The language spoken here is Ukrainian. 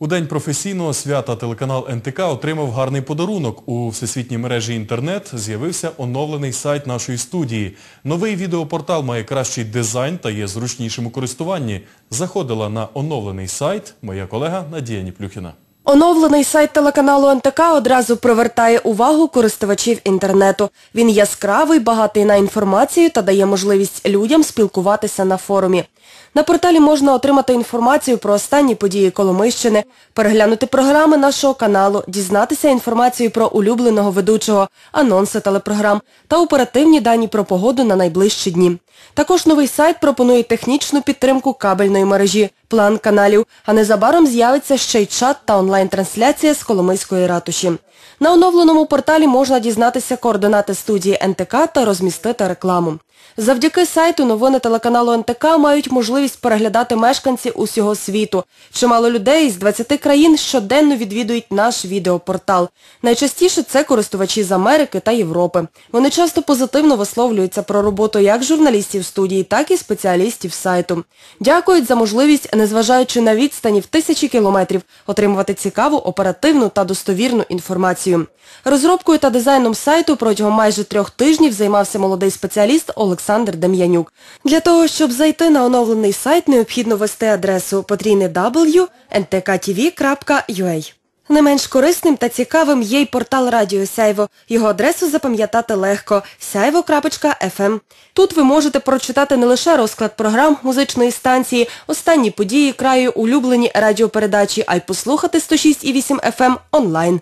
У день професійного свята телеканал НТК отримав гарний подарунок. У всесвітній мережі інтернет з'явився оновлений сайт нашої студії. Новий відеопортал має кращий дизайн та є зручнішим у користуванні. Заходила на оновлений сайт моя колега Надія Ніплюхіна. Оновлений сайт телеканалу НТК одразу привертає увагу користувачів інтернету. Він яскравий, багатий на інформацію та дає можливість людям спілкуватися на форумі. На порталі можна отримати інформацію про останні події Коломийщини, переглянути програми нашого каналу, дізнатися інформацію про улюбленого ведучого, анонси телепрограм та оперативні дані про погоду на найближчі дні. Також новий сайт пропонує технічну підтримку кабельної мережі, план каналів, а незабаром з'явиться ще й чат та онлайн-трансляція з Коломийської ратуші. На оновленому порталі можна дізнатися координати студії НТК та розмістити рекламу. Завдяки сайту новини телеканалу НТК мають можливість переглядати мешканці усього світу. Чимало людей з 20 країн щоденно відвідують наш відеопортал. Найчастіше це користувачі з Америки та Європи. Вони часто позитивно висловлюються про роботу як журналістів студії, так і спеціалістів сайту. Дякують за можливість, незважаючи на відстані в тисячі кілометрів, отримувати цікаву, оперативну та достовірну інформацію. Розробкою та дизайном сайту протягом майже трьох тижнів займався молодий спеціаліст Олександр Дем'янюк. Для того, щоб зайти на оновлений сайт, необхідно ввести адресу потрійне W ntkTV.ua. Не менш корисним та цікавим є й портал Радіо Сяйво. Його адресу запам'ятати легко – сяйво.фм. Тут ви можете прочитати не лише розклад програм музичної станції, останні події краю, улюблені радіопередачі, а й послухати 106,8 FM онлайн.